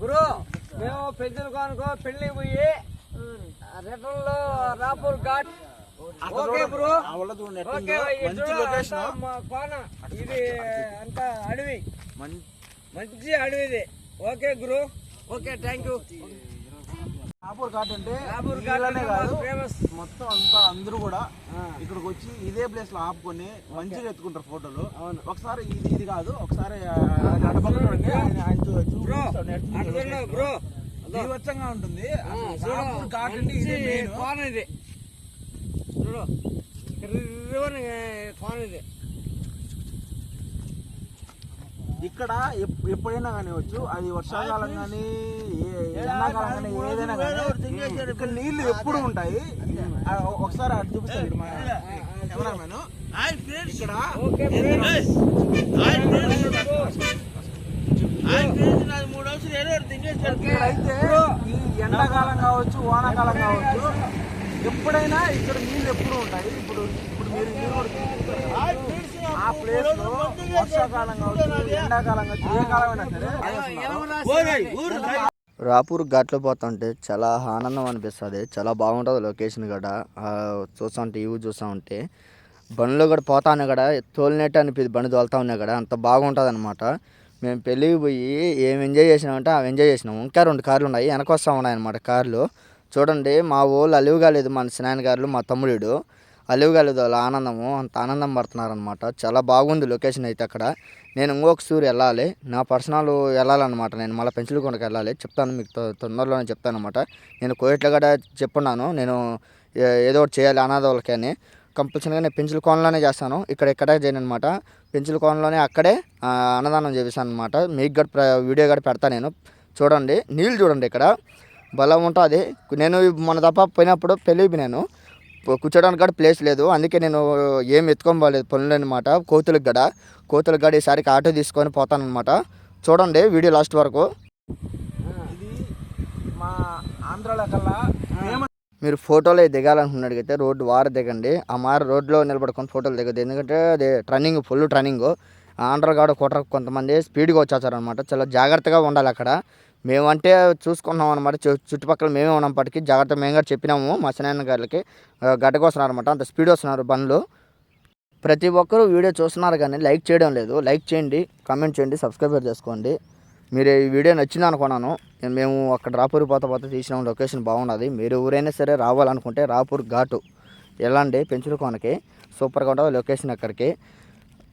Bro మేము పెద్దలు కానుకో పెళ్ళి పోయి రిటర్న్లో Rapur Ghat. Okay bro okay మా కోన. ఇది అంతా అడవి. మంచి అడవి ఇది. Okay Guru. Okay thank you Rapur Ghat అంటే రాపూర్ ఈ ఘాట్ ఇళ్ళనే అంటే కాదు. ఫేమస్ మొత్తం అంతా అందరూ కూడా ఇక్కడికి వచ్చి ఇదే ప్లేస్లో ఆపుకొని మంచిగా ఎత్తుకుంటారు ఫోటోలు. ఒకసారి ఇది ఇది కాదు ఒకసారి ఉంటుంది. ఇదే కోన ఇది. చూడు. కోన ఇది. ఇక్కడ ఎప్- ఎప్పుడైనా కానివచ్చు అది వర్షాకాలం కానీ ఎండాకాలం కానీ ఏదైనా కానీ ఇక్కడ నీళ్ళు ఎప్పుడు ఉంటాయి? ఒకసారి అటు చూపిస్తాడు మా కెమెరామెన్ ఇక్కడ ఇక్కడైతే ఈ ఎండాకాలం కావచ్చు వానాకాలం కావచ్చు ఎప్పుడైనా ఇక్కడ నీళ్ళు ఎప్పుడు ఉంటాయి. ఇప్పుడు ఇప్పుడు మీరు. ఆ ప్లేస్లో వర్షాకాలం కావచ్చు ఎండాకాలం కావచ్చు ఏ కాలం అయినా సరే రాపూర్ ఘాట్లో పోతుంటే చాలా ఆనందం అనిపిస్తుంది చాలా బాగుంటుంది లొకేషన్ కూడా చూస్తూ ఉంటే ఇవి చూస్తూ ఉంటే. బండ్లో కూడా పోతానే కూడా తోలినట్టు అనిపిస్తుంది బండి తోలుతా ఉన్నా కూడా అంత బాగుంటుంది అనమాట మేము పెళ్ళికి పోయి ఏం ఎంజాయ్ చేసినామంటే అవి ఎంజాయ్ చేసినాము ఇంకా రెండు కార్లు ఉన్నాయి. వెనక ఉన్నాయి అనమాట కార్లు. చూడండి మా ఊళ్ళు అలివి కాలేదు మన స్నాన్ గారు మా తమ్ముడు. అలివి కాలేదు వాళ్ళ ఆనందము అంత ఆనందం పడుతున్నారనమాట చాలా బాగుంది లొకేషన్ అయితే అక్కడ. నేను ఇంకొక సూరు వెళ్ళాలి. నా పర్సనల్ వెళ్ళాలన్నమాట. నేను మళ్ళీ పెంచులకొండకి వెళ్ళాలి. చెప్తాను మీకు తొ- తొందరలోనే చెప్తాను అనమాట నేను కోయట్లో కూడా చెప్పున్నాను. నేను ఏదో ఒకటి చేయాలి అనాథ వాళ్ళకి అని. కంపల్సరీగా నేను పెంచుల కోనలోనే చేస్తాను. ఇక్కడ ఎక్కడ చేయను అనమాట పెంచుల కోనలోనే అక్కడే అన్నదానం చేపిస్తాను అనమాట మీకు ప్ర- వీడియో కూడా పెడతాను నేను. చూడండి నీళ్ళు చూడండి ఇక్కడ. బలం ఉంటుంది నేను మన తప్ప పోయినప్పుడు పెళ్ళి పోయినాను. పో- కూర్చోడానికి కూడా ప్లేస్ లేదు. అందుకే నేను ఏం ఎత్తుకొని పోలేదు పనులు అనమాట కోతులకు గడ కోతులకు గడ ఈసారికి ఆటో తీసుకొని పోతానమాట చూడండి వీడియో లాస్ట్ వరకు. ఇది మా ఆంధ్రాలో కల్లా మీరు ఫోటోలు దిగాలనుకున్నట్టుగైతే రోడ్డు వార దిగండి. ఆ మార రోడ్లో నిలబడుకొని ఫోటోలు దిగదు ఎందుకంటే అది ట్రన్నింగ్ ఫుల్ ట్రన్నింగ్ ఆంధ్ర కాడ కుట్ర కొంతమంది స్పీడ్గా వచ్చేస్తారనమాట చాలా జాగ్రత్తగా ఉండాలి అక్కడ. మేమంటే చూసుకున్నాం అనమాట చుట్టుపక్కల మేమే ఉన్నప్పటికీ జాగ్రత్త మేము కూడా చెప్పినాము మా సినాయన గారికి. గడ్డకు వస్తున్నారు అనమాట అంత స్పీడ్ వస్తున్నారు బండ్లు. ప్రతి ఒక్కరూ వీడియో చూస్తున్నారు కానీ లైక్ చేయడం లేదు. లైక్ చేయండి కామెంట్ చేయండి సబ్స్క్రైబ్ చేసుకోండి. మీరు ఈ వీడియో నచ్చింది అనుకున్నాను. నేను- మేము అక్కడ రాపూర్ పోత పోత తీసిన లొకేషన్ బాగున్నది. మీరు ఎవరైనా సరే రావాలనుకుంటే రాపూర్ ఘాటు ఎలాంటి పెంచుల కోనకి. సూపర్గా ఉంటుంది లొకేషన్ అక్కడికి.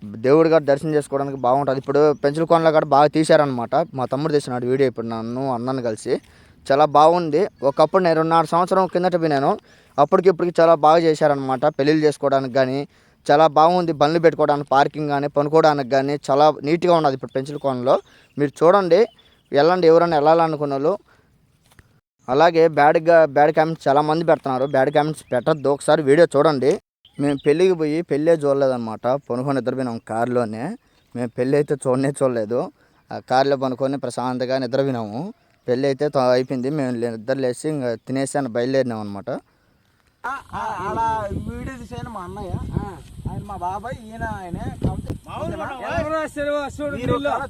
దేవుడి గారు దర్శనం చేసుకోవడానికి బాగుంటుంది. ఇప్పుడు పెంచుల కోనలో కూడా బాగా తీశారనమాట మా తమ్ముడు తీసినాడు వీడియో ఇప్పుడు నన్ను అన్నను కలిసి. చాలా బాగుంది. ఒకప్పుడు నేను రెండున్నర సంవత్సరం కిందట పోయినాను. అప్పటికి ఇప్పటికి చాలా బాగా చేశారనమాట పెళ్ళిళ్ళు చేసుకోవడానికి కానీ చాలా బాగుంది బండ్లు పెట్టుకోవడానికి పార్కింగ్ కానీ పనుకోవడానికి కానీ చాలా నీట్గా ఉన్నది ఇప్పుడు పెన్సిల్ కోణంలో మీరు చూడండి వెళ్ళండి ఎవరైనా వెళ్ళాలనుకున్న వాళ్ళు. అలాగే బ్యాడ్గా బ్యాడ్ కామెంట్స్ చాలా మంది పెడుతున్నారు. బ్యాడ్ కామెంట్స్ పెట్టద్దు ఒకసారి వీడియో చూడండి. మేము పెళ్ళికి పోయి పెళ్ళే చూడలేదన్నమాట. పనుకొని నిద్రపోయినాం కారులోనే. మేము పెళ్ళి అయితే చూడనే చూడలేదు. ఆ కారులో పనుకొని ప్రశాంతంగా నిద్రపోయినాము పెళ్ళి అయితే అయిపోయింది. మేము నిద్ర లేచి ఇంకా తినేసి అని బయలుదేరినాం అనమాట అలా వీడియో తీసాను మా అన్నయ్య. ఆయన మా బాబాయ్ ఈయన ఆయనే.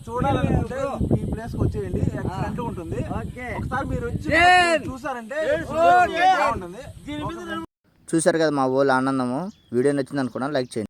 చూడాలనుకుంటే. ఈ ప్లేస్కి వచ్చేయండి ఎక్సలెంట్ ఉంటుంది. ఓకే. ఒకసారి మీరు వచ్చి. చూసారంటే. బాగుంటుంది. చూశారు కదా మా ఊళ్ళో ఆనందము. వీడియో నచ్చింది అనుకున్నాను లైక్ చేయండి.